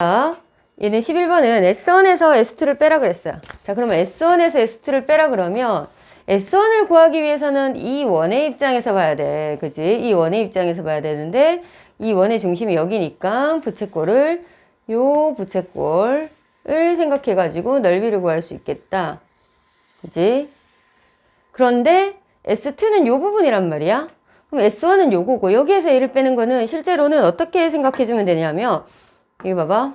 자, 얘는 11번은 S1에서 S2를 빼라 그랬어요. 자, 그러면 S1에서 S2를 빼라 그러면 S1을 구하기 위해서는 이 원의 입장에서 봐야 돼. 그지? 이 원의 입장에서 봐야 되는데 이 원의 중심이 여기니까 부채꼴을 요 부채꼴을 생각해 가지고 넓이를 구할 수 있겠다. 그지? 그런데 S2는 요 부분이란 말이야. 그럼 S1은 요거고 여기에서 얘를 빼는 거는 실제로는 어떻게 생각해 주면 되냐면 여기 봐봐.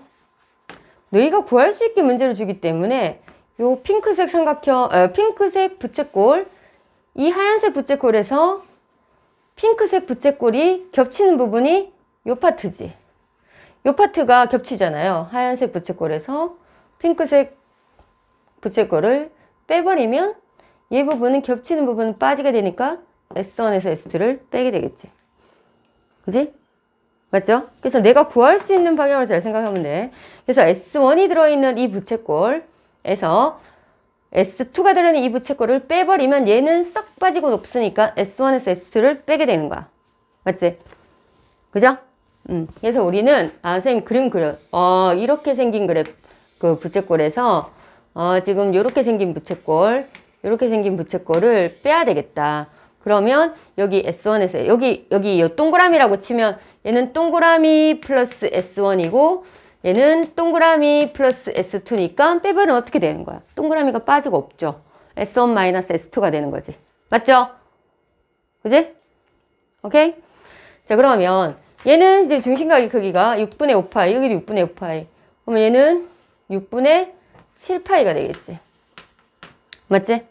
너희가 구할 수 있게 문제를 주기 때문에 요 핑크색 삼각형, 어, 핑크색 부채꼴, 이 하얀색 부채꼴에서 핑크색 부채꼴이 겹치는 부분이 요 파트지. 요 파트가 겹치잖아요. 하얀색 부채꼴에서 핑크색 부채꼴을 빼버리면 이 부분은 겹치는 부분은 빠지게 되니까 S1에서 S2를 빼게 되겠지. 그지? 맞죠? 그래서 내가 구할 수 있는 방향을 잘 생각하면 돼. 그래서 S1이 들어있는 이 부채꼴에서 S2가 들어있는 이 부채꼴을 빼버리면 얘는 싹 빠지고 높으니까 S1에서 S2를 빼게 되는 거야. 맞지? 그죠? 음. 그래서 우리는, 아, 선생님 그림 그려. 어, 이렇게 생긴 그래, 그 부채꼴에서, 어, 지금 이렇게 생긴 부채꼴, 이렇게 생긴 부채꼴을 빼야 되겠다. 그러면 여기 S1에서 여기 여기 요 동그라미라고 치면 얘는 동그라미 플러스 S1이고 얘는 동그라미 플러스 S2니까 빼버리면 어떻게 되는 거야? 동그라미가 빠지고 없죠. S1 마이너스 S2가 되는 거지. 맞죠? 그지? 오케이? 자 그러면 얘는 이제 중심각의 크기가 6분의 5파이 여기도 6분의 5파이 그러면 얘는 6분의 7파이가 되겠지. 맞지?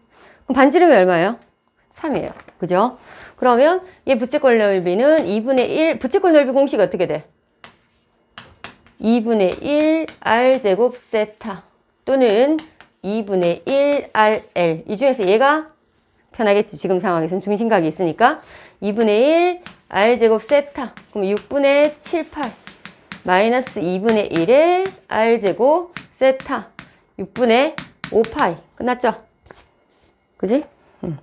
그럼 반지름이 얼마예요? 3이에요. 그죠? 그러면 얘 부채꼴 넓이는 2분의 1, 부채꼴 넓이 공식이 어떻게 돼? 2분의 1 r제곱 세타 또는 2분의 1 rl 이 중에서 얘가 편하겠지. 지금 상황에서는 중심각이 있으니까 2분의 1 r제곱 세타 그럼 6분의 7파이 마이너스 2분의 1의 r제곱 세타 6분의 5파이 끝났죠? 그지? 응.